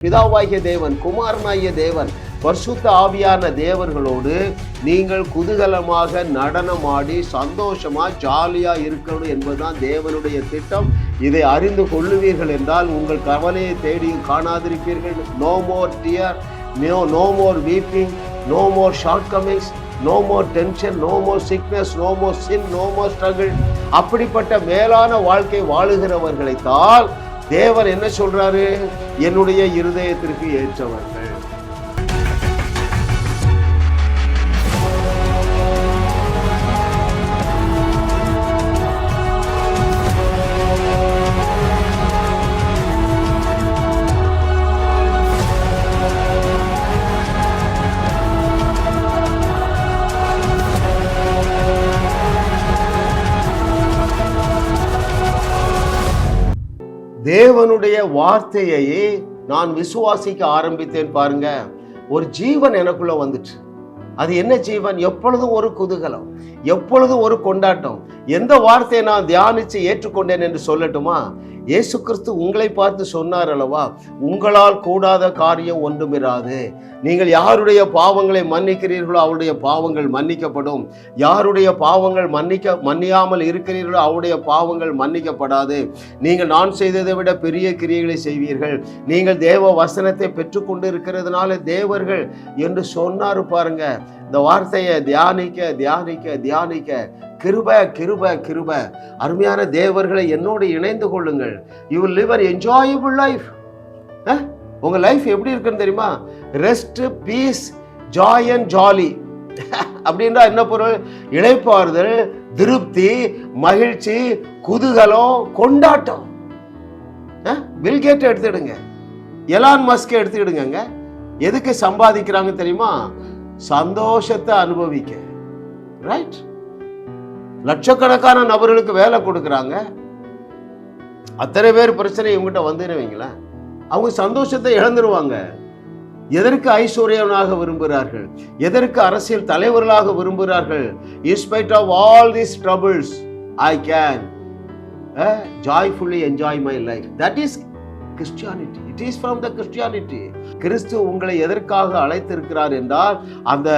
பிதாவாகிய தேவன் குமாரனாகிய தேவன் பரிசுத்த ஆவியான தேவர்களோடு நீங்கள் குதூகலமாக நடனமாடி சந்தோஷமா ஜாலியா இருக்கணும் என்பதுதான் தேவனுடைய திட்டம். இதை அறிந்து கொள்ளுவீர்கள் என்றால் உங்கள் கவலையை தேடியும் காணாதிருப்பீர்கள். No more tear no no more weeping no more shortcomings no more tension no more sickness no more sin no more struggle அப்படிப்பட்ட மேலான வாழ்க்கை வாழுகிறவர்களைத்தான் தேவர் என்ன சொல்றாரு? என்னுடைய இருதயத்திற்கு ஏற்றவர்கள். தேவனுடைய வார்த்தையை நான் விசுவாசிக்க ஆரம்பித்தேன் பாருங்க. ஒரு ஜீவன் எனக்குள்ள வந்துட்டு. அது என்ன ஜீவன்? எப்பொழுதும் ஒரு குதூகலம் எப்பொழுதும் ஒரு கொண்டாட்டம். எந்த வார்த்தையை நான் தியானித்து ஏற்றுக்கொண்டேன் என்று சொல்லட்டுமா? இயேசு கிறிஸ்து உங்களை பார்த்து சொன்னார் அல்லவா? உங்களால் கூடாத காரியம் ஒன்றுமிராது. நீங்கள் யாருடைய பாவங்களை மன்னிக்கிறீர்களோ அவருடைய பாவங்கள் மன்னிக்கப்படும். யாருடைய பாவங்கள் மன்னிக்க மன்னியாமல் இருக்கிறீர்களோ அவருடைய பாவங்கள் மன்னிக்கப்படாது. நீங்கள் நான் செய்ததை விட பெரிய கிரியைகளை செய்வீர்கள். நீங்கள் தேவ வசனத்தை பெற்றுக்கொண்டு இருக்கிறதுனால தேவர்கள் என்று சொன்னார் பாருங்க. இந்த வார்த்தையை தியானிக்க தியானிக்க தியானிக்க கிருப கிருப கிருப. அருமையான தேவர்களை என்னோடு இணைந்து கொள்ளுங்கள். You will live an enjoyable life உங்கள் லைஃப் எப்படி இருக்குன்னு தெரியுமா? Rest peace joy and jolly அப்படின்றா என்ன பொருள்? இழைப்பாறுதல் திருப்தி மகிழ்ச்சி குதூகலம் கொண்டாட்டம். பில்கேட்டை எடுத்துடுங்க. எலான் மஸ்க் எடுத்துக்கிடுங்க எதுக்கு சம்பாதிக்கிறாங்க தெரியுமா? சந்தோஷத்தை அனுபவிக்க. ரைட் லட்சக்கணக்கான நபர்களுக்கு வேலை கொடுக்குறாங்க. அத்தனை பேர் பிரச்சனை இவங்ககிட்ட வந்துடுவீங்களேன் அவங்க சந்தோஷத்தை இழந்துருவாங்க. எதற்கு ஐஸ்வர்யவனாக விரும்புகிறார்கள்? எதற்கு அரசியல் தலைவர்களாக விரும்புகிறார்கள்? In spite of all these troubles I can joyfully enjoy my life that is Christianity it is from the Christianity கிறிஸ்து உங்களை எதற்காக அழைத்திருக்கிறார் என்றால் அந்த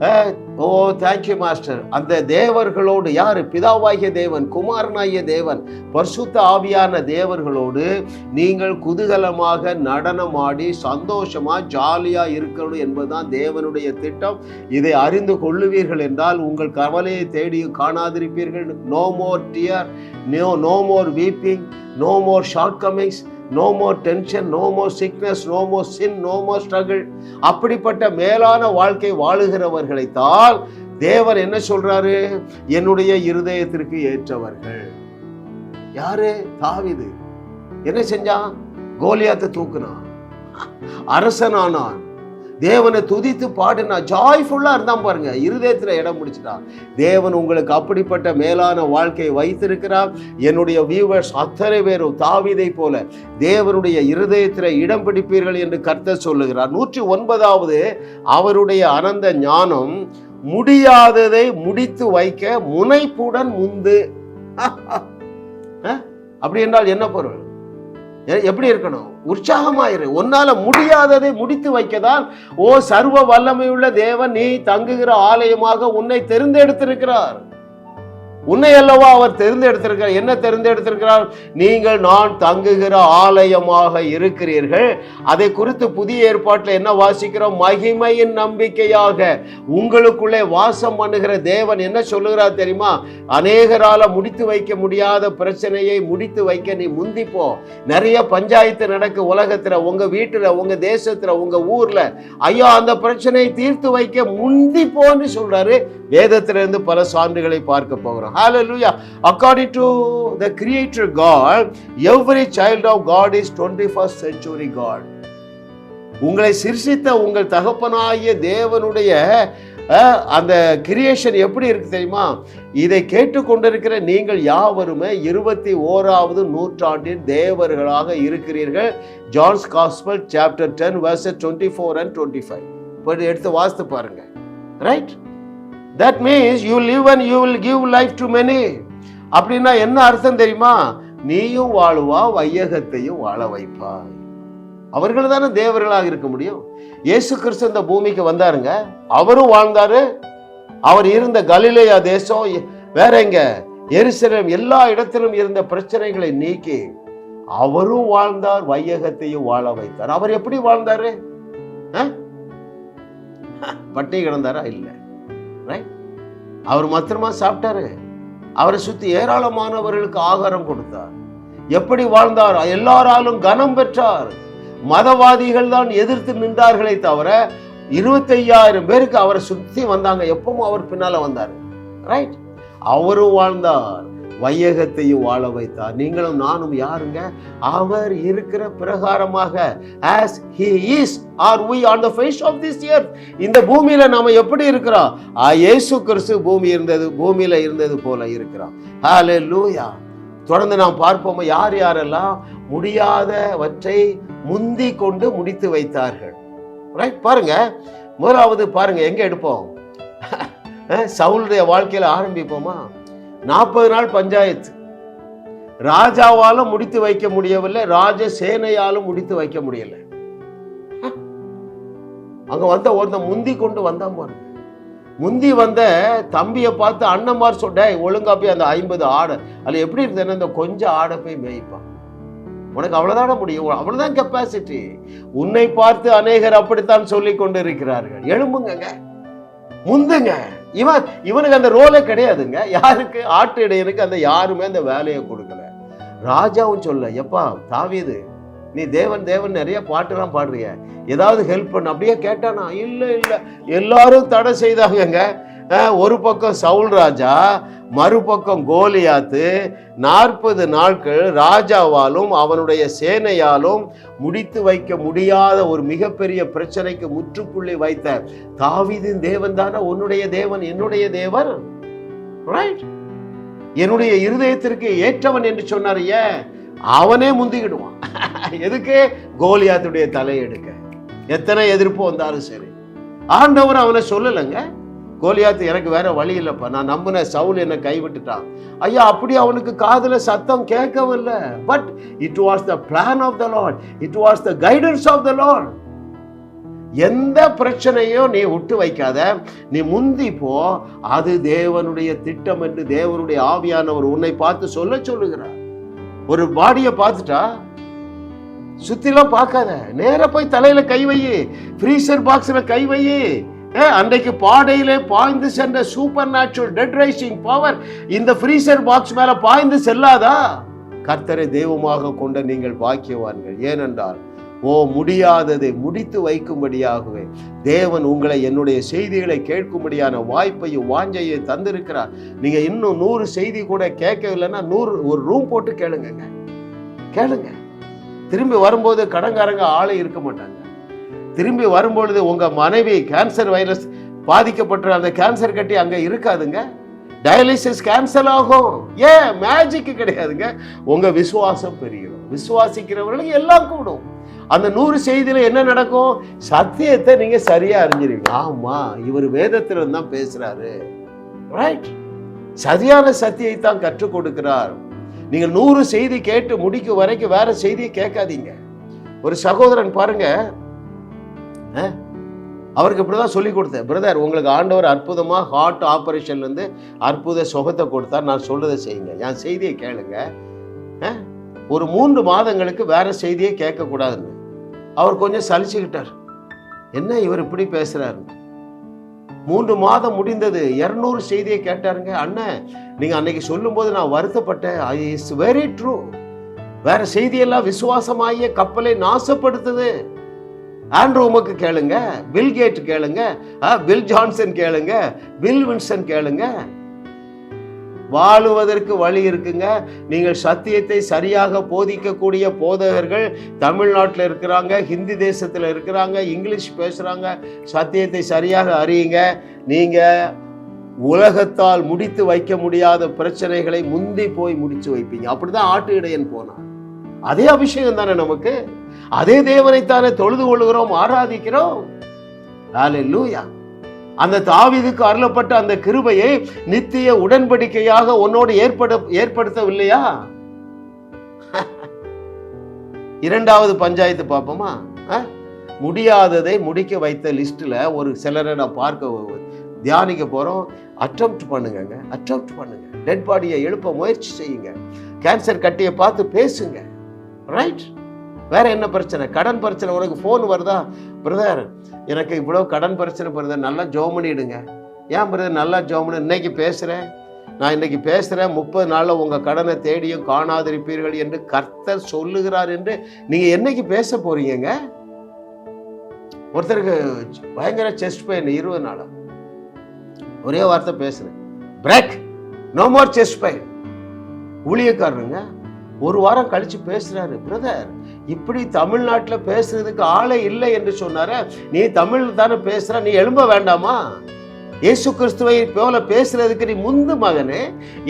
ஓ தேங்க்யூ மாஸ்டர் அந்த தேவர்களோடு யார்? பிதாவாகிய தேவன் குமாரனாகிய தேவன் பரிசுத்த ஆவியான தேவர்களோடு நீங்கள் குதூகலமாக நடனமாடி சந்தோஷமாக ஜாலியாக இருக்கணும் என்பதுதான் தேவனுடைய திட்டம். இதை அறிந்து கொள்ளுவீர்கள் என்றால் உங்கள் கவலையை தேடியும் காணாதிருப்பீர்கள். No more tear no no more weeping no more shortcomings no more tension no more sickness no more sin no more struggle அப்படிப்பட்ட மேலான வாழ்க்கை வாழுகிறவர்களைத்தான் தேவர் என்ன சொல்றாரு? என்னுடைய இருதயத்திற்கு ஏற்றவர்கள். யாரு? தாவிது. என்ன செஞ்சான்? கோலியாத்தை தூக்குனான். அரசனானான். தேவனை துதித்து பாடுனா ஜாய்ஃபுல்லாக இருந்தான் பாருங்க. இருதயத்தில் இடம் பிடிச்சிட்டான். தேவன் உங்களுக்கு அப்படிப்பட்ட மேலான வாழ்க்கையை வைத்திருக்கிறார். என்னுடைய வியூவர்ஸ் அத்தனை பேரும் தாவிதை போல தேவனுடைய இருதயத்தில் இடம் பிடிப்பீர்கள் என்று கர்த்தர் சொல்லுகிறார். நூற்றி ஒன்பதாவது அவருடைய அனந்த ஞானம் முடியாததை முடித்து வைக்க முனைப்புடன் முந்து அப்படி என்றால் என்ன பொருள்? எப்படி இருக்கணும்? உற்சாகமாயிரு. உன்னால முடியாததை முடித்து வைக்கதான் ஓ சர்வ வல்லமையுள்ள தேவன் நீ தங்குகிற ஆலயமாக உன்னை தெரிந்தெடுத்திருக்கிறார். உன்னை அல்லவா அவர் தெரிந்தெடுத்திருக்கிறார். என்ன தெரிந்தெடுத்திருக்கிறார்? நீங்கள் நான் தங்குகிற ஆலயமாக இருக்கிறீர்கள். அதை குறித்து புதிய ஏற்பாட்டில் என்ன வாசிக்கிறோம்? மகிமையின் நம்பிக்கையாக உங்களுக்குள்ளே வாசம் பண்ணுகிற தேவன் என்ன சொல்லுகிறார் தெரியுமா? அநேகரால முடித்து வைக்க முடியாத பிரச்சனையை முடித்து வைக்க நீ முந்திப்போ. நிறைய பஞ்சாயத்து நடக்கு உலகத்துல உங்க வீட்டுல உங்க தேசத்துல உங்க ஊர்ல. ஐயோ அந்த பிரச்சனையை தீர்த்து வைக்க முந்திப்போன்னு சொல்றாரு. வேதத்திலிருந்து பல சான்றுகளை பார்க்க போகிறோம். Hallelujah. According to the Creator God, every child of God is 21st century God. உங்களை சிருஷித்த உங்கள் தகப்பனாகிய தேவனுடைய அந்த கிரியேஷன் எப்படி இருக்கு தெரியுமா? இதை கேட்டுக்கொண்டிருக்கிற நீங்கள் யாவருமே இருபத்தி ஓராவது நூற்றாண்டின் தேவர்களாக இருக்கிறீர்கள். John's gospel chapter ten verse twenty four and twenty five எடுத்து வாசித்து பாருங்க. Right that means you live and you will give life to many அப்படின்னா என்ன அர்த்தம் தெரியுமா? நீயும் வாழுவா வையகத்தையும் வாழ வைப்பாய். அவர்கள் தானே தேவர்களாக இருக்க முடியும். இயேசு கிறிஸ்து இந்த பூமிக்கு வந்தாருங்க. அவரும் வாழ்ந்தாரு. அவர் இருந்த கலிலேயா தேசம் வேற எங்க? எரிசலம் எல்லா இடத்திலும் இருந்த பிரச்சனைகளை நீக்கி அவரும் வாழ்ந்தார் வையகத்தையும் வாழ வைத்தார். அவர் எப்படி வாழ்ந்தாரு? பட்டி கிடந்தாரா? இல்லை. அவர் மாத்திரமா சாப்பிட்டாரு. அவரை சுத்தி ஏராளமானவர்களுக்கு ஆகாரம் கொடுத்தார். எப்படி வாழ்ந்தார்? எல்லாராலும் கனம் பெற்றார். மதவாதிகள் தான் எதிர்த்து நின்றார்களே தவிர இருபத்தையாயிரம் பேருக்கு அவரை சுத்தி வந்தாங்க. எப்பவும் அவர் பின்னால வந்தார். ரைட் அவரும் வாழ்ந்தார். வையகத்தையும் வாழ வைத்தார். நீங்களும் நானும் யாருங்க? அவர் இருக்கிற பிரகாரமாக as he is or we on the face of this earth? இந்த பூமியில நாம எப்படி இருக்கிறோம்? ஆ, இயேசு கிறிஸ்து பூமி இருந்தது பூமியில இருந்தது போல இருக்கிறோம் ஹalleluya தொடர்ந்து நாம் பார்ப்போம் யார் யாரெல்லாம் முடியாதவற்றை முந்தி கொண்டு முடித்து வைத்தார்கள். ரைட் பாருங்க. முதலாவது பாருங்க எங்க எடுப்போம்? சவுளுடைய வாழ்க்கையில் வாழ்க்கையில ஆரம்பிப்போமா? நாற்பது நாள் பஞ்சாயத்து. ராஜாவால முடித்து வைக்க முடியவில்லை ராஜ சேனையாலும் முடித்து வைக்க முடியல. அங்க வந்த ஒருத்தன் முந்தி கொண்டு வந்தான் பாருங்க முந்தி வந்த தம்பியை பார்த்து அண்ணன்மார் சொன்ன ஒழுங்கா போய் அந்த ஐம்பது ஆடை. அதுல எப்படி இருந்தேன்னா அந்த கொஞ்சம் ஆடை போய் மேய்ப்பான். உனக்கு அவ்வளவுதான முடியும்? அவ்வளவுதான் கெப்பாசிட்டி உன்னை பார்த்து அநேகர் அப்படித்தான் சொல்லி கொண்டு இருக்கிறார்கள் எழும்புங்க முந்துங்க. இவன் இவனுக்கு அந்த ரோலே கிடையாதுங்க. யாருக்கு? ஆட்டு இடையனுக்கு அந்த யாருமே அந்த வேலையை கொடுக்கல. ராஜாவும் சொல்ல எப்பா தாவியது நீ தேவன் தேவன் நிறைய பாட்டுலாம் பாடுறிய. ஏதாவது ஹெல்ப் பண்ண. அப்படியே கேட்டானா இல்லை இல்லை. எல்லாரும் தடை செய்தாங்கங்க. ஒரு பக்கம் சவுல் ராஜா மறுபக்கம் கோலியாத்து. நாற்பது நாட்கள் ராஜாவாலும் அவனுடைய சேனையாலும் முடித்து வைக்க முடியாத ஒரு மிகப்பெரிய பிரச்சனைக்கு முற்றுப்புள்ளி வைத்த தாவிதின் தேவன் தானே உன்னுடைய தேவன் என்னுடைய தேவன்? ரைட் என்னுடைய இருதயத்திற்கு ஏற்றவன் என்று சொன்னார் ஏன்? அவனே முந்திக்கிடுவான். எதுக்கு? கோலியாத்துடைய தலையெடுக்க எத்தனை எதிர்ப்பு வந்தாலும் சரி. ஆண்டவர் அவனை சொல்லலைங்க. கோலியாத்து எனக்கு வேற வழி இல்லைப்பா. நான் நம்பின சவுல் என்னை கைவிட்டுட்டான். ஐயா அப்படி அவனுக்கு காதில் சத்தம் கேட்கவில்லை. But it was the plan of the lord it was the guidance of the lord எந்த பிரச்சனையும் நீ விட்டு வைக்காத. நீ முந்தி போ. அது தேவனுடைய திட்டம் என்று தேவனுடைய ஆவியானவர் உன்னை பார்த்து சொல்ல சொல்லுகிறார். ஒரு பாடியை பார்த்துட்டா? சுத்திலாம் பார்க்காத. நேர போய் தலையில கை வை. ஃப்ரீசர் பாக்ஸ்ல கை வை. அன்றைக்கு பாடையிலே பாய்ந்து சென்ற supernatural dead rising power இந்த ஃப்ரீசர் பாக்ஸ் மேல பாய்ந்து செல்லாதா? கர்த்தரை தெய்வமாக கொண்ட நீங்கள் பாக்கியவான்கள். ஏனென்றால் ஓ முடியாததை முடித்து வைக்கும்படியாகவே தேவன் உங்களை என்னுடைய செய்திகளை கேட்கும்படியான வாய்ப்பையும் வாஞ்சையும் தந்திருக்கிறார். நீங்க இன்னும் நூறு செய்தி கூட கேட்கவில்லைன்னா நூறு ஒரு ரூம் போட்டு கேளுங்க கேளுங்க. திரும்பி வரும்போது கடன்காரங்க ஆளே இருக்க மாட்டாங்க. திரும்பி வரும்பொழுது உங்கள் மனைவி கேன்சர் வைரஸ் பாதிக்கப்பட்ட அந்த கேன்சர் கட்டி அங்கே இருக்காதுங்க. டயாலிசிஸ் கேன்சல் ஆகும். ஏன்? மேஜிக்கு கிடையாதுங்க. உங்கள் விசுவாசம் பெரியும் விசுவாசிக்கிறவர்களுக்கு எல்லாம் கூடும். அந்த நூறு செய்தியில் என்ன நடக்கும்? சத்தியத்தை நீங்கள் சரியாக அறிஞ்சிருவீங்க. ஆமாம் இவர் வேதத்தில் தான் பேசுகிறாரு ரைட் சரியான சத்தியை தான் கற்றுக் கொடுக்கிறார். நீங்கள் நூறு செய்தி கேட்டு முடிக்கும் வரைக்கும் வேற செய்தியை கேட்காதீங்க. ஒரு சகோதரன் பாருங்கள் அவருக்கு அவருக்கு இப்படிதான் சொல்லி கொடுத்தேன். பிரதர் உங்களுக்கு ஆண்டவர் அற்புதமாக ஹார்ட் ஆப்ரேஷன்லேருந்து அற்புத சுகத்தை கொடுத்தார். நான் சொல்கிறத செய்யுங்க. என் செய்தியை கேளுங்க. ஒரு மூன்று மாதங்களுக்கு வேற செய்தியே கேட்கக்கூடாதுன்னு. அவர் கொஞ்சம் சலிச்சுக்கிட்டார். என்ன இவர் இப்படி பேசுகிறாரு மூன்று மாதம் முடிந்தது. இரநூறு செய்தியை கேட்டாருங்க. அண்ணன் நீங்கள் அன்னைக்கு சொல்லும்போது நான் வருத்தப்பட்டேன். ஐ இஸ் வெரி ட்ரூ வேற செய்தியெல்லாம் விசுவாசமாகிய கப்பலை நாசப்படுத்துது. ஆண்ட்ரூ உமக்கு கேளுங்க பில் கேட் கேளுங்க பில் ஜான்சன் கேளுங்க பில் வின்சன் கேளுங்க. வாழுவதற்கு வழி இருக்குங்க. நீங்கள் சத்தியத்தை சரியாக போதிக்கக்கூடிய போதகர்கள் தமிழ்நாட்டில் இருக்கிறாங்க ஹிந்தி தேசத்தில் இருக்கிறாங்க இங்கிலீஷ் பேசுகிறாங்க சத்தியத்தை சரியாக அறியுங்க. நீங்கள் உலகத்தால் முடித்து வைக்க முடியாத பிரச்சனைகளை முந்தி போய் முடித்து வைப்பீங்க. அப்படிதான் ஆட்டு இடையன் போனான் அதே அபிஷேகம் தானே நமக்கு? அதே தேவனைத்தானே தொழுது கொள்கிறோம் ஆராதிக்கிறோம். ஹalleluya. அந்த தாவிதுக்கு அருளப்பட்ட அந்த கிருபையை நித்திய உடன்படிக்கையாக உன்னோடு ஏற்பட ஏற்படுத்தவில்லையா? இரண்டாவது பஞ்சாயத்து பார்ப்போமா? ஆ? முடியாததை முடிக்க வைத்த லிஸ்ட்டில் ஒரு சிலரை நான் பார்க்க தியானிக்க போகிறோம் அட்டம்ப்ட் பண்ணுங்கங்க அட்டம்ப்ட் பண்ணுங்க. டெட் பாடியை எழுப்ப முயற்சி செய்யுங்க. கேன்சர் கட்டியை பார்த்து பேசுங்க. ரைட் வேற என்ன பிரச்சனை? கடன் பிரச்சனை. உனக்கு ஃபோன் வருதா? பிரதர் எனக்கு இவ்வளோ கடன் பிரச்சனை பிரதர் நல்லா ஜோ பண்ணிடுங்க ஏன் பிரதர் நல்லா ஜோ பண்ணி இன்னைக்கு பேசுகிறேன் நான் இன்னைக்கு பேசுகிறேன் முப்பது நாளில் உங்கள் கடனை தேடியும் காணாதிருப்பீர்கள் என்று கர்த்தர் சொல்லுகிறார் என்று நீங்கள் என்னைக்கு பேச போறீங்கங்க? ஒருத்தருக்கு பயங்கர செஸ்ட் பெயின் இருபது நாளாக ஒரே வார்த்தை பேசுகிறேன் break no more chest pain ஊழியக்காரருங்க ஒரு வாரம் கழித்து பேசுகிறாரு பிரதர் இப்படி தமிழ்நாட்டில் பேசுறதுக்கு ஆளே இல்லை என்று சொன்னார. நீ தமிழ் தானே பேசுற நீ எழும்ப வேண்டாமா? இயேசு கிறிஸ்துவை போல பேசுறதுக்கு நீ முந்து மகனே.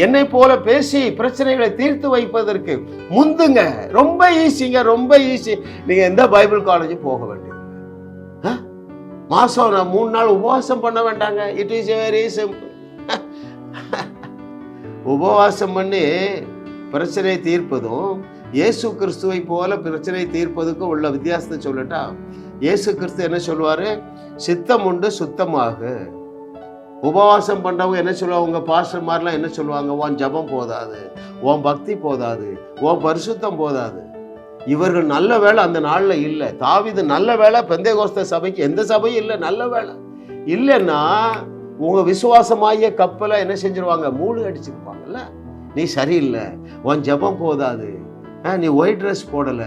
என்னை போல பேசி பிரச்சனைகளை தீர்த்து வைப்பதற்கு முந்துங்க. ரொம்ப ஈஸிங்க ரொம்ப ஈஸி. நீங்க எந்த பைபிள் காலேஜ் போக வேண்டியது? மாசம் நான் மூணு நாள் உபவாசம் பண்ண வேண்டாங்க. இட் இஸ் வெரி சிம்பிள் உபவாசம் பண்ணி பிரச்சனையை தீர்ப்பதும் இயேசு கிறிஸ்துவை போல பிரச்சனை தீர்ப்பதுக்கும் உள்ள வித்தியாசத்தை சொல்லட்டா? இயேசு கிறிஸ்து என்ன சொல்லுவாரு? சித்தம் உண்டு சுத்தமாக உபவாசம் பண்ணுறவங்க என்ன சொல்லுவாங்க? உங்க பாஸ்டர்மார்லாம் என்ன சொல்லுவாங்க? உன் ஜபம் போதாது உன் பக்தி போதாது உன் பரிசுத்தம் போதாது. இவர்கள் நல்ல வேலை அந்த நாளில் இல்லை. தாவிது நல்ல வேலை பெந்தைகோஸ்த சபைக்கு எந்த சபையும் இல்லை. நல்ல வேலை இல்லைன்னா உங்க விசுவாசமாகிய கப்பலை என்ன செஞ்சிருவாங்க? மூணு அடிச்சிருப்பாங்கல்ல நீ சரியில்லை. உன் ஜெபம் போதாது. நீ ஒயிட் ட்ரெஸ் போடலை.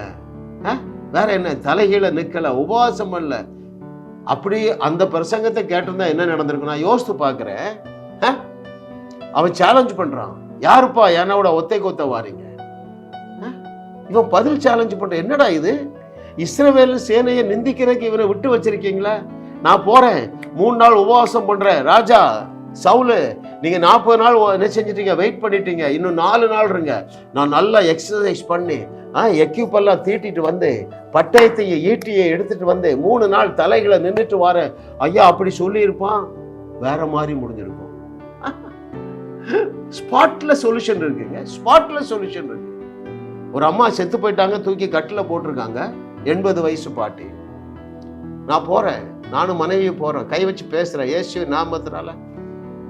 ஆ, வேற என்ன தலைகீழ நிற்கலை உபவாசம் பண்ணல. அப்படி அந்த பிரசங்கத்தை கேட்டிருந்தா என்ன நடந்திருக்கும்? நான் யோசித்து பார்க்குறேன். அவன் சேலஞ்ச் பண்ணுறான் யாருப்பா என்னோட ஒத்தை கொத்த வாரீங்க? ஆ? இவன் பதில் சேலஞ்ச் பண்ணுறேன் என்னடா இது? இஸ்ரவேல் சேனையை நிந்திக்கிறதுக்கு இவனை விட்டு வச்சிருக்கீங்களா? நான் போறேன். மூணு நாள் உபவாசம் பண்றேன். ராஜா சவுலு நீங்க நாற்பது நாள் என்ன செஞ்சிட்டீங்க? வெயிட் பண்ணிட்டீங்க. இன்னும் நாலு நாள் இருங்க. நான் நல்லா எக்ஸசைஸ் பண்ணி ஆ எக்யூப்பெல்லாம் தீட்டிட்டு வந்து பட்டயத்தையும் ஈட்டியை எடுத்துட்டு வந்து மூணு நாள் தலைகளை நின்றுட்டு வரேன். ஐயா அப்படி சொல்லியிருப்பான். வேற மாதிரி முடிஞ்சிருக்கும். ஸ்பாட்ல சொல்யூஷன் இருக்குங்க. ஸ்பாட்ல சொல்யூஷன் இருக்கு. ஒரு அம்மா செத்து போயிட்டாங்க தூக்கி கட்டில் போட்டிருக்காங்க. எண்பது வயசு பாட்டி. நான் போகிறேன் நானும் மனைவியும் போறேன் கை வச்சு பேசுறேன். ஏசு நாமத்தினால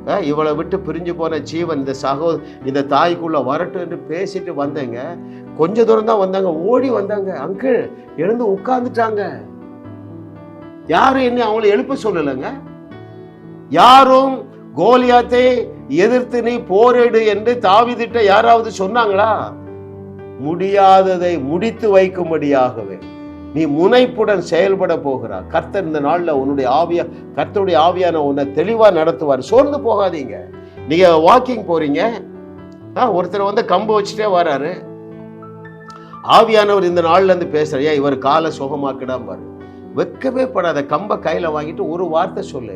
இவளை விட்டு பிரிஞ்சு போன ஜீவன் இந்த சகோ இந்த தாய்க்குள்ள வரட்டும் என்று பேசிட்டு வந்தேங்க. கொஞ்ச தூரம் தான் வந்தாங்க. ஓடி வந்தாங்க. அங்கிள் எழுந்து உட்கார்ந்துட்டாங்க. யாரும் என்ன அவங்கள எழுப்ப சொல்லலைங்க? யாரும் கோலியாத்தை எதிர்த்து நீ போரிடு என்று தாவிதிட்ட யாராவது சொன்னாங்களா? முடியாததை முடித்து வைக்கும்படியாகவே. நீ முனைப்புடன் செயல்பட போகிறார் கர்த்தர் இந்த நாளில் உன்னுடைய ஆவியா கர்த்தருடைய ஆவியான உன்னை தெளிவாக நடத்துவார். சோர்ந்து போகாதீங்க. நீங்கள் வாக்கிங் போகிறீங்க ஆ, ஒருத்தர் வந்து கம்பு வச்சுட்டே வராரு. ஆவியானவர் இந்த நாள்லேருந்து பேசுற ஏன் இவர் காலை சுகமாக்கிடாம பாரு. வெக்கவே படாத கம்பை கையில் வாங்கிட்டு ஒரு வார்த்தை சொல்லு.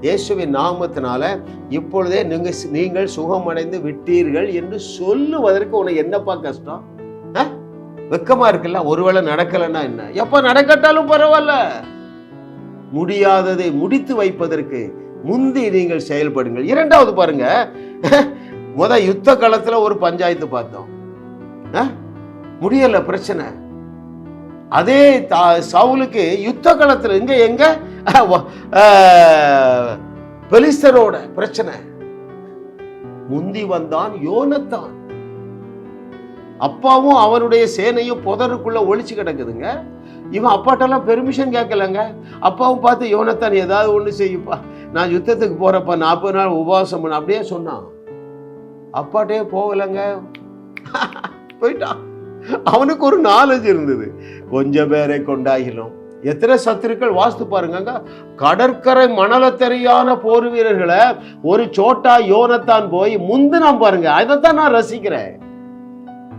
இயேசுவின் நாமத்தினால இப்பொழுதே நீங்கள் நீங்கள் சுகமடைந்து விட்டீர்கள் என்று சொல்லுவதற்கு உனக்கு என்னப்பா கஷ்டம்? வெக்கமா இருக்குல்ல? ஒருவேளை நடக்கலைன்னா என்ன? எப்ப நடக்கட்டாலும் பரவாயில்ல. முடியாததை முடித்து வைப்பதற்கு முந்தி நீங்கள் செயல்படுங்கள். இரண்டாவது பாருங்க. முத யுத்த காலத்துல ஒரு பஞ்சாயத்து பார்த்தோம். முடியல பிரச்சனை. அதே தா- சவுலுக்கு யுத்த காலத்துல எங்க? எங்க பெலிஸ்தரோட பிரச்சனை. முந்தி வந்தான் யோனத்தான். அப்பாவும் அவனுடைய சேனையும் புதருக்குள்ளே ஒழிச்சு கிடக்குதுங்க. இவன் அப்பாட்டெல்லாம் பெர்மிஷன் கேட்கலங்க. அப்பாவும் பார்த்து யோனத்தான் ஏதாவது ஒன்று செய்யுப்பா. நான் யுத்தத்துக்கு போகிறப்ப நாற்பது நாள் உபவாசம் பண்ண. அப்படியே சொன்னான். அப்பாட்டே போகலைங்க. போயிட்டான். அவனுக்கு ஒரு நாலேஜ் இருந்தது. கொஞ்சம் பேரை கொண்டாகிலும் எத்தனை சத்துருக்கள் வாஸ்து பாருங்க கடற்கரை மணலத்தெரியான போர் வீரர்களை ஒரு சோட்டா யோனத்தான் போய் முந்து நான் பாருங்க. அதைத்தான் நான் ரசிக்கிறேன்.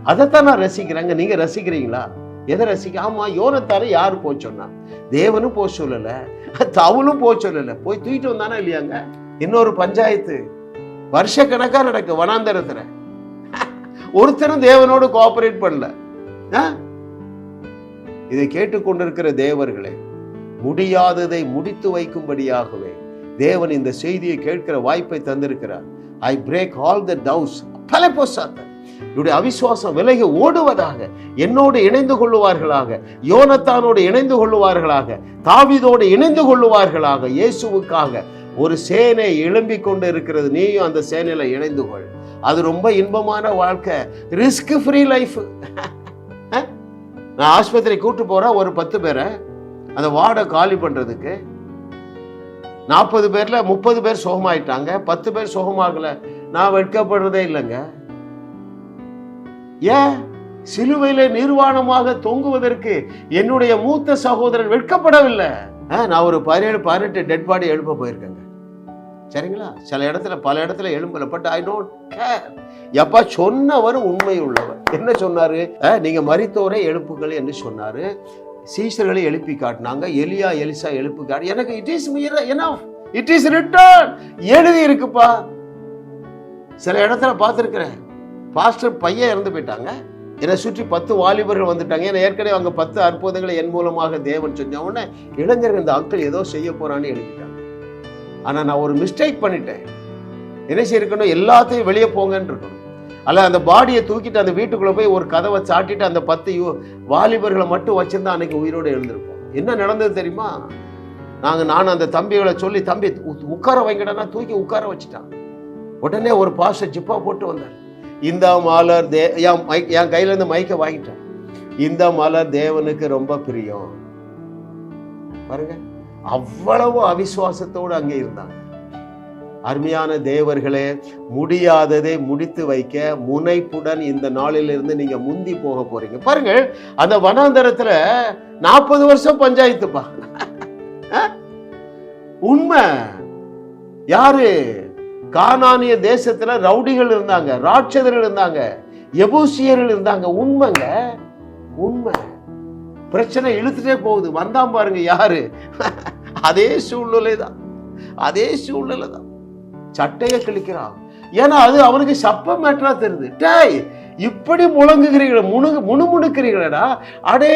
அதைத்தான் நான் ரசிக்கிறேங்க. நீங்க ரசிக்கிறீங்களா? எதை ரசிக்க? ஆமா யோனத்தான யாரு போய் சொன்னா? தேவனும் போய் சொல்லல. தவளும் போய் சொல்லல. போய் தூக்கிட்டு வந்தானா இல்லையாங்க? இன்னொரு பஞ்சாயத்து. வருஷ வருஷக்கணக்கா நடக்கு வனாந்தரத்துல. ஒருத்தரும் தேவனோடு கோஆபரேட் பண்ணல. இதை கேட்டுக்கொண்டிருக்கிற தேவர்களே முடியாததை முடித்து வைக்கும்படியாகவே தேவன் இந்த செய்தியை கேட்கிற வாய்ப்பை தந்திருக்கிறார். ஐ பிரேக் ஆல் த டவுஸ் பல இவருடைய அவிசுவாசம் விலகி ஓடுவதாக என்னோடு இணைந்து கொள்ளுவார்களாக யோனத்தானோடு இணைந்து கொள்ளுவார்களாக தாவிதோடு இணைந்து கொள்ளுவார்களாக இயேசுவுக்காக ஒரு சேனை எழும்பிக் கொண்டு இருக்கிறது நீயும் அந்த சேனையில இணைந்து கொள். அது ரொம்ப இன்பமான வாழ்க்கை. ரிஸ்க் ஃப்ரீ லைஃப் நான் ஆஸ்பத்திரி கூட்டு போறேன் ஒரு பத்து பேரை. அந்த வார்டை காலி பண்றதுக்கு நாற்பது பேர்ல முப்பது பேர் சோகமாயிட்டாங்க. பத்து பேர் சோகமாகல. நான் வெட்கப்படுறதே இல்லைங்க. ஏன்? சிலுவையில நிர்வாணமாக தொங்குவதற்கு என்னுடைய மூத்த சகோதரன் வெட்கப்படவில்லை. ஆ, நான் ஒரு பதினேழு பதினெட்டு டெட் பாடி எழுப்ப போயிருக்கேங்க. சரிங்களா? சில இடத்துல பல இடத்துல எழும்பல பட் ஐ டோன்ட் கேர் எப்பா சொன்னவர் உண்மை உள்ளவர் என்ன சொன்னாரு? ஆ, நீங்க மறித்தோரை எழுப்புகள் என்று சொன்னாரு. சீசர்களை எழுப்பி காட்டினாங்க. எலியா எலிசா எழுப்பி காட்டு எனக்கு it is enough. It is written எழுதி இருக்குப்பா. சில இடத்துல பார்த்துருக்குறேன். பாஸ்டர் பையன் இறந்து போயிட்டாங்க. என்னை சுற்றி பத்து வாலிபர்கள் வந்துட்டாங்க. ஏன்னா ஏற்கனவே அவங்க பத்து அற்புதங்களை என் மூலமாக தேவன் செஞ்ச உடனே இளைஞர்கள் இந்த ஆட்கள் ஏதோ செய்ய போறான்னு எழுதிட்டாங்க. ஆனால் நான் ஒரு மிஸ்டேக் பண்ணிட்டேன். என்ன செய்யணும் எல்லாத்தையும் வெளியே போங்கன்னு இருக்கணும். அல்ல அந்த பாடியை தூக்கிட்டு அந்த வீட்டுக்குள்ளே போய் ஒரு கதவை சாட்டிட்டு அந்த பத்து யு- வாலிபர்களை மட்டும் வச்சிருந்தா அன்னைக்கு உயிரோடு எழுந்திருப்போம். என்ன நடந்தது தெரியுமா? நாங்கள் நான் அந்த தம்பிகளை சொல்லி தம்பி உட்கார வைங்கடனா தூக்கி உட்கார வச்சுட்டான். உடனே ஒரு பாச ஜிப்பா போட்டு வந்தார். இந்த மாலர் தே என் மைக் என் கையில இருந்து மைக்கை வாங்கிட்டேன். இந்த மலர் தேவனுக்கு ரொம்ப பிரியம். பாருங்க அவ்வளவு அவிசுவாசத்தோடு அங்கே இருந்தாங்க. அருமையான தேவர்களே முடியாததை முடித்து வைக்க முனைப்புடன் இந்த நாளிலிருந்து நீங்க முந்தி போக போறீங்க. பாருங்க அந்த வனாந்தரத்துல நாற்பது வருஷம் பஞ்சாயத்துப்பா. உண்மை. யாரு? கானானிய தேசத்துல ரவுடிகள் இருந்தாங்க ராட்சதர்கள் இருந்தாங்க எபூசியர்கள் இருந்தாங்க. உண்மைங்க? உண்மை. பிரச்சனை இழுத்துட்டே போகுது. வந்தான் பாருங்க யாரு? அதே சூழ்நிலை தான் அதே சூழ்நிலை தான் சட்டையை கிழிக்கிறான். ஏன்னா அது அவனுக்கு சப்ப மேட்டரா தெரியுது. டேய் இப்படி முழங்குகிறீங்களே முணு முணுமுணுக்கிறீங்களடா அடே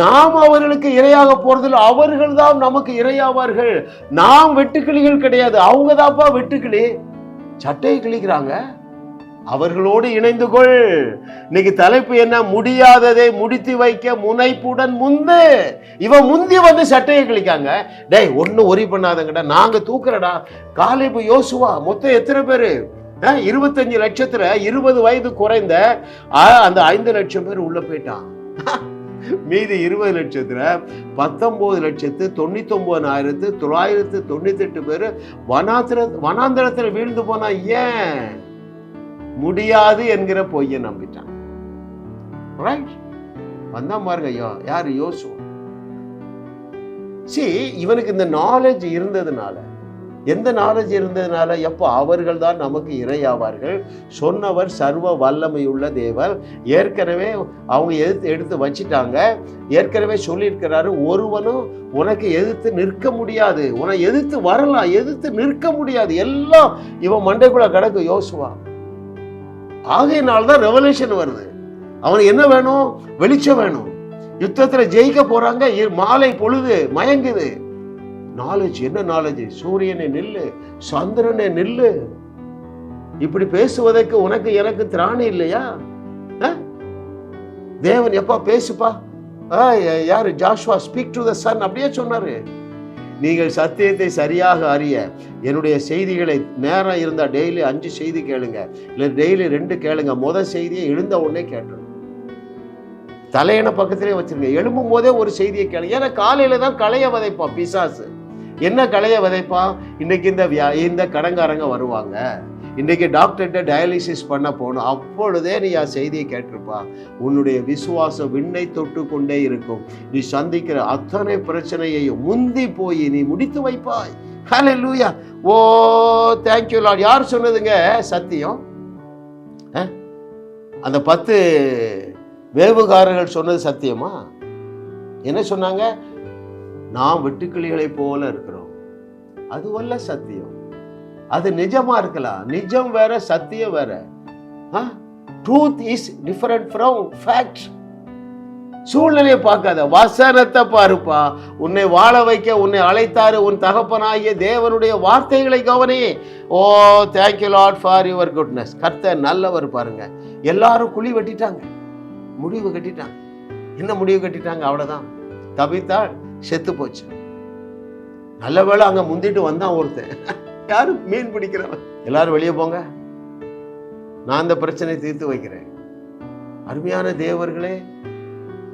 நாம் அவர்களுக்கு இரையாக போறதில்ல அவர்கள் தான் நமக்கு இரையாவார்கள். நாம் வெட்டுக்கிளிகள் கிடையாது. அவங்க தான்ப்பா வெட்டுக்கிளி. சட்டையை கிழிக்கிறாங்க. அவர்களோடு இணைந்து கொள் இன்னைக்கு தலைப்பு என்ன? முடியாததை முடித்து வைக்க முனைப்புடன் முந்து. இவன் முந்தி வந்து சட்டையை கிழிக்காங்க. டேய் ஒன்றும் ஒரி பண்ணாதங்கடா. நாங்க தூக்குறடா. காலேபு யோசுவா மொத்தம் எத்தனை பேர்? இருபத்தஞ்சு லட்சத்துல இருபது வயது குறைந்த அந்த ஐந்து லட்சம் பேர் உள்ள போயிட்டான். மீதி இருபது லட்சத்துல பத்தொன்பது லட்சத்து தொண்ணூத்தொம்போதாயிரத்து தொள்ளாயிரத்து தொண்ணூத்தி எட்டு பேர் வனாந்திர வனாந்திரத்துல வீழ்ந்து போனா ஏன்? முடியாது என்கிற பொய்யை நம்பிட்டான் ரைட் வந்தா பாருங்க ஐயா யாரு? யோசுவா. சி இவனுக்கு இந்த நாலேஜ் இருந்ததுனால எந்த நாலேஜ் இருந்ததுனால எப்போ அவர்கள் தான் நமக்கு இரையாவார்கள்? சொன்னவர் சர்வ வல்லமையுள்ள தேவர். ஏற்கனவே அவங்க எதிர்த்து எடுத்து வச்சிட்டாங்க. ஏற்கனவே சொல்லியிருக்கிறாரு ஒருவனும் உனக்கு எதிர்த்து நிற்க முடியாது. உன்னை எதிர்த்து வரலாம் எதிர்த்து நிற்க முடியாது. எல்லாம் இவன் மண்டைக்குள்ள கிடக்கு யோசுவா. ஆகையினால்தான் ரெவல்யூஷன் வருது. அவனுக்கு என்ன வேணும்? வெளிச்சம் வேணும். யுத்தத்தில் ஜெயிக்க போறாங்க இ- மாலை பொழுது மயங்குது. நாலேஜ் என்ன நாலேஜ் சூரியனை நில்லு சந்திரனை நில்லு. இப்படி பேசுவதற்கு உனக்கு எனக்கு திராணி இல்லையா? தேவன் எப்பா பேசுப்பா? ஆ, யாரு? Joshua speak to the sun அப்படியே சொன்னாரு. நீங்கள் சத்தியத்தை சரியாக அறிய என்னுடைய செய்திகளை நேரம் இருந்தால் டெய்லி அஞ்சு செய்தி கேளுங்க. இல்லை டெய்லி ரெண்டு கேளுங்க. முத செய்தியை எழுந்த உடனே கேட்டுருங்க தலையணை பக்கத்திலே வச்சிருங்க. எழும்பும் போதே ஒரு செய்தியை கேளுங்க. ஏன்னா காலையில தான் களைய விதைப்பா பிசாசு. என்ன கலையை விதைப்பான்? இன்னைக்கு இந்த வியா இந்த கடங்காரங்க வருவாங்க. இன்னைக்கு டாக்டர்கிட்ட டயாலிசிஸ் பண்ண போகணும். அப்பொழுதே நீ ஆ செய்தியை கேட்டிருப்பா. உன்னுடைய விசுவாசம் விண்ணை தொட்டு கொண்டே இருக்கும். நீ சந்திக்கிற அத்தனை பிரச்சனையையும் முந்தி போய் நீ முடித்து வைப்பாய். ஹalleluya ஓ தேங்க்யூ லார்ட் யார் சொன்னதுங்க? சத்தியம். அந்த பத்து வேவுகாரர்கள் சொன்னது சத்தியமா? என்ன சொன்னாங்க? நாம் வெட்டுக்கிளிகளைப் போல இருக்கிறோம். அதுவல்ல சத்தியம். அது நிஜமா இருக்கலாம் நிஜம் வேற சத்தியம் வேற. Truth is different from fact சூழ்நிலையை பார்க்காத. வசனத்தை பாருப்பா. உன்னை வாழ வைக்க உன்னை அழைத்தாரு உன் தகப்பனாகிய தேவனுடைய வார்த்தைகளை கவனி ஓ thank you lot for your goodness கர்த்த நல்லவர் பாருங்க. எல்லாரும் குழி வெட்டிட்டாங்க. முடிவு கட்டிட்டாங்க. என்ன முடிவு கட்டிட்டாங்க? அவ்வளோதான் தவித்தாள் செத்து போச்சு. நல்ல வேலை அங்க முந்திட்டு வந்தான் ஒருத்தன். யாரும் மீன் பிடிக்கிறவன். எல்லாரும் வெளியே போங்க. நான் அந்த பிரச்சனையை தீர்த்து வைக்கிறேன். அருமையான தேவர்களே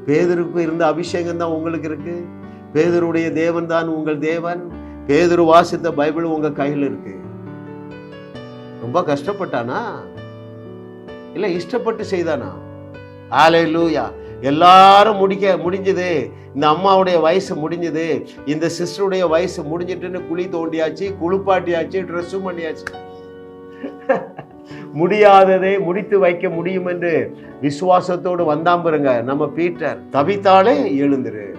பேதருக்கு இருந்த அபிஷேகம் தான் உங்களுக்கு இருக்கு. பேதருடைய தேவன் தான் உங்கள் தேவன். பேதரு வாசித்த பைபிள் உங்க கையில் இருக்கு. ரொம்ப கஷ்டப்பட்டானா? இல்ல இஷ்டப்பட்டு செய்தானா? ஆலை லூயா எல்லாரும் முடிக்க முடிஞ்சது. இந்த அம்மாவுடைய வயசு முடிஞ்சது. இந்த சிஸ்டருடைய வயசு முடிஞ்சிட்டுன்னு குழி தோண்டியாச்சு குளிப்பாட்டியாச்சு ட்ரெஸ்ஸும் பண்ணியாச்சு. முடியாததை முடித்து வைக்க முடியும் என்று விசுவாசத்தோடு வந்தாம் பாருங்க. நம்ம பீட்டர் தவித்தாலே எழுந்துரு.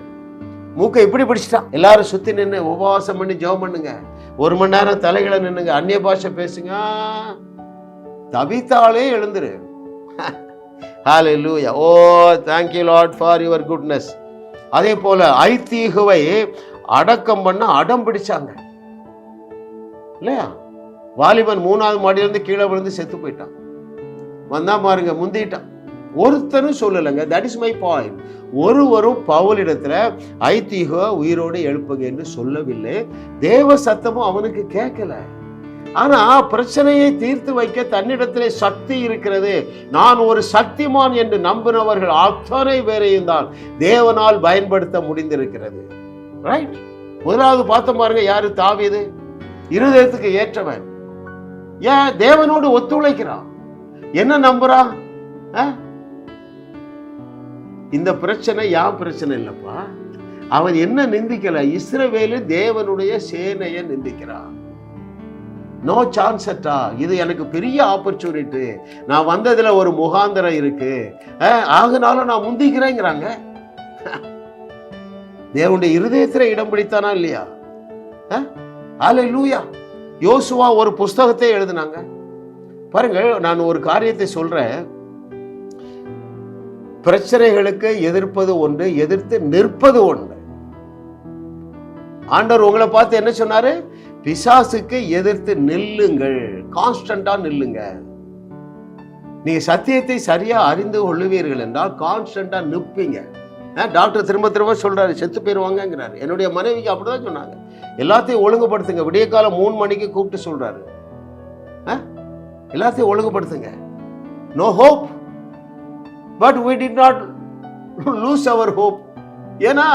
மூக்கை இப்படி பிடிச்சிட்டான். எல்லாரும் சுத்தி நின்று உபவாசம் பண்ணி ஜெபம் பண்ணுங்க. ஒரு மணி நேரம் தலைகளை நின்னுங்க. அந்நிய பாஷை பேசுங்க. தவித்தாலே எழுந்துரு. Hallelujah oh thank you lot for your goodness அதே போல ஐத்தீகுவை அடக்கம் பண்ண அடம் பிடிச்சாங்க. இல்லையா? வாலிபன் மூணாவது மாடியிலேருந்து கீழே விழுந்து செத்து போயிட்டான். வந்தா பாருங்க முந்திட்டான். ஒருத்தரும் சொல்லலைங்க. தட் இஸ் மை பாயிண்ட் ஒருவரும் பவுலிடத்துல ஐத்தீக உயிரோடு எழுப்புங்க என்று சொல்லவில்லை. தேவ சத்தமும் அவனுக்கு கேட்கல. ஆனா பிரச்சனையை தீர்த்து வைக்க தன்னிடத்திலே சக்தி இருக்கிறது. நான் ஒரு சக்திமான் என்று நம்பினவர்கள் அத்தனை பேரையும் தான் தேவனால் பயன்படுத்த முடிந்திருக்கிறது. ரைட் முதலாவது பார்த்த பாருங்க யாரு? தாவியது இருதயத்துக்கு ஏற்றவன். ஏன்? தேவனோடு ஒத்துழைக்கிறான். என்ன நம்புறான் ஆ? இந்த பிரச்சனை யான் பிரச்சனை இல்லப்பா. அவன் என்ன நிந்திக்கல? இஸ்ரவேலு தேவனுடைய சேனையை நிந்திக்கிறான். நோ சான்ஸ் அட்டா இது எனக்கு பெரிய ஆப்பர்ச்சுனிட்டி நான் வந்ததுல ஒரு முகாந்திரம் இருக்கு. அஹ், நான் முந்திக்கிறேங்கிறாங்க. தேவனுடைய இருதயத்துல இடம் பிடித்தானா இல்லையா? ஆலை லூயா யோசுவா ஒரு புஸ்தகத்தை எழுதினாங்க. பாருங்கள் நான் ஒரு காரியத்தை சொல்றேன். பிரச்சனைகளுக்கு எதிர்ப்பது ஒன்று எதிர்த்து நிற்பது ஒன்று. ஆண்டவர் உங்களை பார்த்து என்ன சொன்னாரு? பிசாசுக்கு எதிர்த்து நில்லுங்கள். கான்ஸ்டண்டா நில்லுங்க. நீங்க சத்தியத்தை சரியா அறிந்து கொள்ளுவீர்கள் என்றால் கான்ஸ்டண்டா நிற்பீங்க. டாக்டர் திரும்ப திரும்ப சொல்றாரு செத்து போயிருவாங்கங்கிறாரு. என்னுடைய மனைவிக்கு அப்படிதான் சொன்னாங்க. எல்லாத்தையும் ஒழுங்குபடுத்துங்க. விடிய காலம் மூணு மணிக்கு கூப்பிட்டு சொல்றாரு. எல்லாத்தையும் ஒழுங்குபடுத்துங்க. No hope but we did not lose our hope ஏன்னா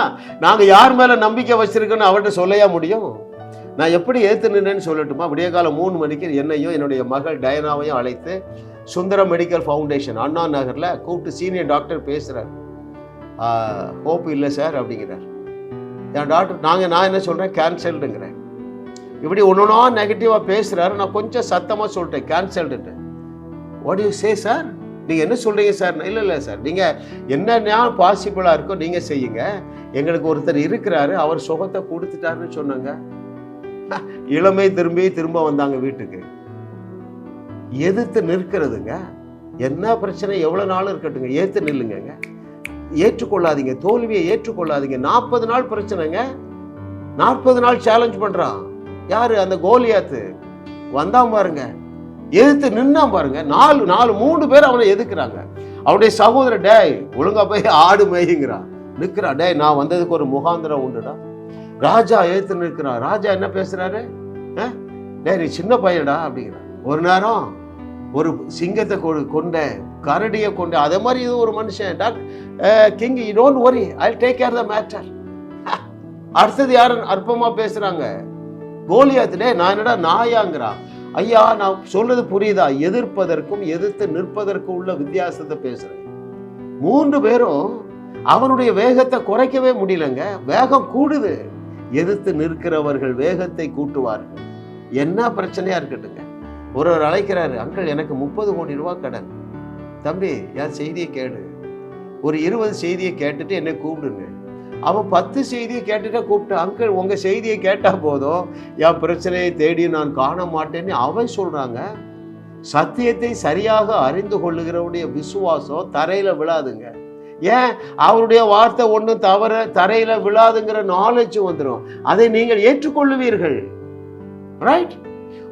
நாங்கள் யார் மேலே நம்பிக்கை வச்சிருக்கோன்னு அவர்கிட்ட சொல்லையா முடியும்? நான் எப்படி ஏற்று நின்றேன்னு சொல்லட்டுமா? விடிய காலம் மூணு மணிக்கு என்னையும் என்னுடைய மகள் டயனாவையும் அழைத்து சுந்தரம் மெடிக்கல் ஃபவுண்டேஷன் அண்ணா நகரில் கூப்பிட்டு சீனியர் டாக்டர் பேசுகிறார் ஹோப் இல்லை சார் அப்படிங்கிறார். என் டாக்டர் நாங்கள் நான் என்ன சொல்கிறேன் கேன்சல்டுங்கிறேன். இப்படி ஒன்றுனா நெகட்டிவாக பேசுகிறாரு நான் கொஞ்சம் சத்தமாக சொல்லிட்டேன் கேன்சல்டுன்ட்டு. வாட் யூ சே சார் நீங்கள் என்ன சொல்கிறீங்க சார் இல்லை இல்லை சார் நீங்கள் என்னென்ன பாசிபிளாக இருக்கோ நீங்கள் செய்யுங்க. எங்களுக்கு ஒருத்தர் இருக்கிறாரு அவர் சுகத்தை கொடுத்துட்டாருன்னு சொன்னாங்க. இளமை திரும்பி திரும்ப வந்தாங்க வீட்டுக்கு. எதிர்த்து நிற்கிறதுங்க. என்ன பிரச்சனை? எவ்வளோ நாள் இருக்கட்டுங்க. ஏற்று நில்லுங்க ஏற்றுக்கொள்ளாதீங்க. தோல்வியை ஏற்றுக்கொள்ளாதீங்க. நாற்பது நாள் பிரச்சனைங்க. நாற்பது நாள் சேலஞ்ச் பண்ணுறான் யாரு? அந்த கோலியாத்து. வந்தான் பாருங்க. எதிர்த்து நின்னா பாருங்க. நாலு நாலு மூணு பேர் அவனை எதுக்குறாங்க அவனுடைய சகோதரர் டேய் ஒழுங்கா போய் ஆடு மேய்ங்கிறான் நிற்கிறான். டேய் நான் வந்ததுக்கு ஒரு முகாந்திரம் உண்டுடா. ராஜா எழுத்து நிற்கிறான். ராஜா என்ன பேசுறாரு? டே நீ சின்ன பையன்டா அப்படிங்கிறான் ஒரு நேரம் ஒரு சிங்கத்தை கொ- கொண்ட கரடியை கொண்டு அதே மாதிரி இது ஒரு மனுஷன். Talking you don't worry I take care the matter அடுத்தது யார் அற்பமாக பேசுகிறாங்க கோலியாத்துலே நான் என்னடா நாயாங்கிறான் ஐயா நான் சொல்றது புரியுதா? எதிர்ப்பதற்கும் எதிர்த்து நிற்பதற்கும் உள்ள வித்தியாசத்தை பேசுறேன். மூன்று பேரும் அவனுடைய வேகத்தை குறைக்கவே முடியலங்க. வேகம் கூடுது. எதிர்த்து நிற்கிறவர்கள் வேகத்தை கூட்டுவார்கள். என்ன பிரச்சனையா இருக்கட்டுங்க. ஒருவர் அழைக்கிறாரு அங்கிள் எனக்கு முப்பது கோடி ரூபாய் கடன். தம்பி என் செய்தியை கேடு ஒரு இருபது செய்தியை கேட்டுட்டு என்னை கூப்பிடுங்க. அவன் பத்து செய்தியை கேட்டுட்டா கூப்பிட்டு அங்கிள் உங்க செய்தியை கேட்டா போதும். என் பிரச்சனையை தேடி நான் காண மாட்டேன்னு அவன் சொல்றாங்க. சத்தியத்தை சரியாக அறிந்து கொள்ளுகிறவனுடைய விசுவாசம் தரையில விழாதுங்க. ஏன்? அவருடைய வார்த்தை ஒன்றும் தவற தரையில விழாதுங்கிற நாலேஜ் வந்துடும் அதை நீங்கள் ஏற்றுக்கொள்ளுவீர்கள். ரைட்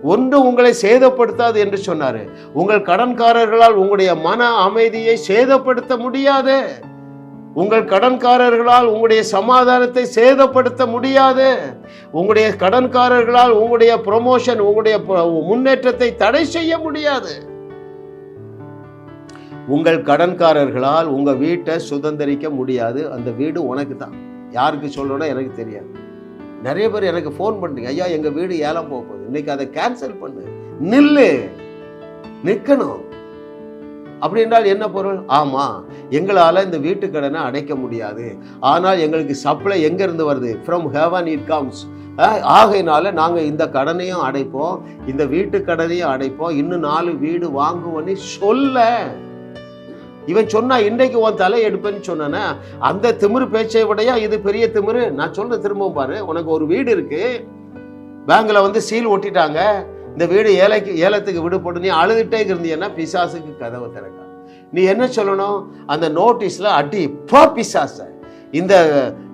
ஒன்று உங்களை சேதப்படுத்தாது என்று சொன்னாரு. உங்கள் கடன்காரர்களால் உங்களுடைய மன அமைதியை சேதப்படுத்த முடியாது. உங்கள் கடன்காரர்களால் உங்களுடைய சமாதானத்தை சேதப்படுத்த முடியாது. உங்களுடைய கடன்காரர்களால் உங்களுடைய ப்ரொமோஷன் உங்களுடைய ப- முன்னேற்றத்தை தடை செய்ய முடியாது. உங்கள் கடன்காரர்களால் உங்கள் வீட்டை சுதந்திரிக்க முடியாது. அந்த வீடு உனக்கு தான் யாருக்கு சொல்லணும்னா எனக்கு தெரியாது. நிறைய பேர் எனக்கு ஃபோன் பண்ணுறீங்க ஐயா எங்கள் வீடு ஏலம் போக போகுது. இன்னைக்கு அதை கேன்சல் பண்ணு. நில்லு. நிற்கணும் அப்படி என்றால் என்ன பொருள்? ஆமாம் எங்களால் இந்த வீட்டு கடனை அடைக்க முடியாது. ஆனால் எங்களுக்கு சப்ளை எங்கேருந்து வருது? ஃப்ரம் ஹெவன் இட் கம்ஸ் ஆகையினால நாங்கள் இந்த கடனையும் அடைப்போம். இந்த வீட்டு கடனையும் அடைப்போம். இன்னும் நாலு வீடு வாங்குவோன்னு சொல்ல. இவன் சொன்னா இன்றைக்கு உன் தலை எடுப்பேன்னு சொன்னேன்னா அந்த திமிரு பேச்சை விடையா இது பெரிய திமிரு? நான் சொல்ற திரும்பவும் பாரு உனக்கு ஒரு வீடு இருக்கு. பேங்க்ல வந்து சீல் ஒட்டிட்டாங்க. இந்த வீடு ஏழைக்கு ஏலத்துக்கு விடுபட்டு நீ அழுதுட்டே இருந்தீங்கன்னா பிசாசுக்கு கதவை திறக்க. நீ என்ன சொல்லணும்? அந்த நோட்டீஸ்ல அடி போ பிசாச. இந்த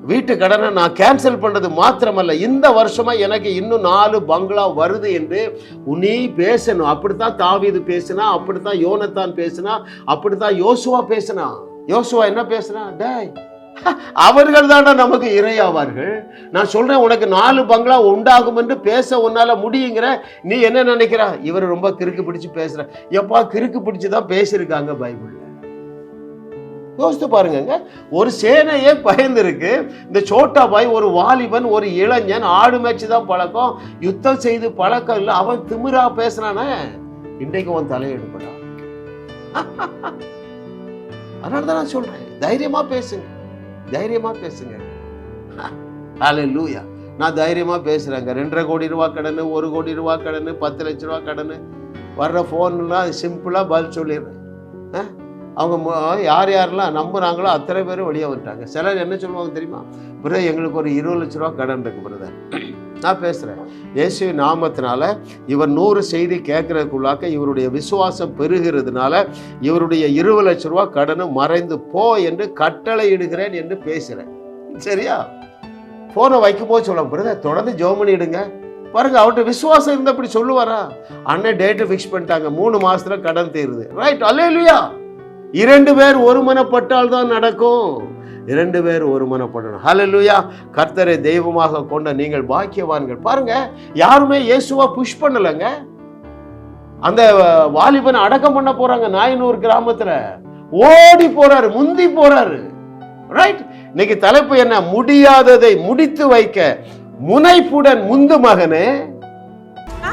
வீட்டு கடனை நான் கேன்சல் பண்ணுறது மாத்திரமல்ல. இந்த வருஷமாக எனக்கு இன்னும் நாலு பங்களா வருது என்று நீ பேசணும். அப்படித்தான் தாவீது பேசினா அப்படித்தான் யோனத்தான் பேசினா அப்படித்தான் யோசுவா பேசினா. யோசுவா என்ன பேசுனா? டேய் அவர்கள் தாண்டா நமக்கு இரையாவார்கள். நான் சொல்றேன் உனக்கு நாலு பங்களா உண்டாகும் என்று பேச உன்னால முடியுங்கிற நீ என்ன நினைக்கிற? இவர் ரொம்ப கிறுக்கு பிடிச்சு பேசுற. எப்பா கிறுக்கு பிடிச்சு தான் பேசியிருக்காங்க பைபிள்ல. யோசித்து பாருங்கங்க. ஒரு சேனையே பயந்து இருக்கு இந்த சோட்டா பாய் ஒரு வாலிபன் ஒரு இளைஞன் ஆடு மேய்ச்சி தான் பழக்கம். யுத்தம் செய்து பழக்கம் இல்லை. அவன் திமிரா பேசுறானே. இன்றைக்கு உன் தலையெடுப்படா அதனால தான் நான் சொல்றேன். தைரியமா பேசுங்க. தைரியமா பேசுங்க. லூயா நான் தைரியமா பேசுறேங்க. ரெண்டரை கோடி ரூபா கடன் ஒரு கோடி ரூபா கடன் பத்து லட்ச ரூபா கடன். வர்ற ஃபோன்லாம் சிம்பிளாக பதில் சொல்லிடுறேன். ஆ? அவங்க யார் யாரெல்லாம் நம்புகிறாங்களோ அத்தனை பேரும் வெளியே வந்துட்டாங்க. சிலர் என்ன சொல்லுவாங்க தெரியுமா? பிரதர் எங்களுக்கு ஒரு இருபது லட்ச ரூபா கடன் இருக்கு பிரதர். நான் பேசுகிறேன் இயேசு நாமத்தினால இவர் நூறு செய்தி கேட்கறதுக்குள்ளாக்க இவருடைய விசுவாசம் பெருகிறதுனால இவருடைய இருபது லட்ச ரூபா கடனும் மறைந்து போ என்று கட்டளை இடுகிறேன் என்று பேசுகிறேன் சரியா? போனை வைக்கும் போது சொல்ல பிரதர் தொடர்ந்து ஜோம் பண்ணிடுங்க பாருங்க அவர்கிட்ட விசுவாசம் இருந்தா இப்படி சொல்லுவாரா? அண்ணன் டேட்டு ஃபிக்ஸ் பண்ணிட்டாங்க. மூணு மாதத்தில் கடன் தீருது. ரைட்? அல்லேலுயா! இரண்டு பேர் ஒருமனப்பட்டால் தான் நடக்கும். இரண்டு பேர் ஒருமனப்படணும். ஹலலுயா கர்த்தரை தெய்வமாக கொண்ட நீங்கள் பாக்கியவான்கள். பாருங்க யாருமே இயேசுவா புஷ் பண்ணலைங்க. அந்த வாலிபன் அடக்கம் பண்ண போறாங்க நாயனூர் கிராமத்துல. ஓடி போறாரு முந்தி போறாரு. ரைட் இன்னைக்கு தலைப்பு என்ன? முடியாததை முடித்து வைக்க. முனைப்புடன் முந்து மகனே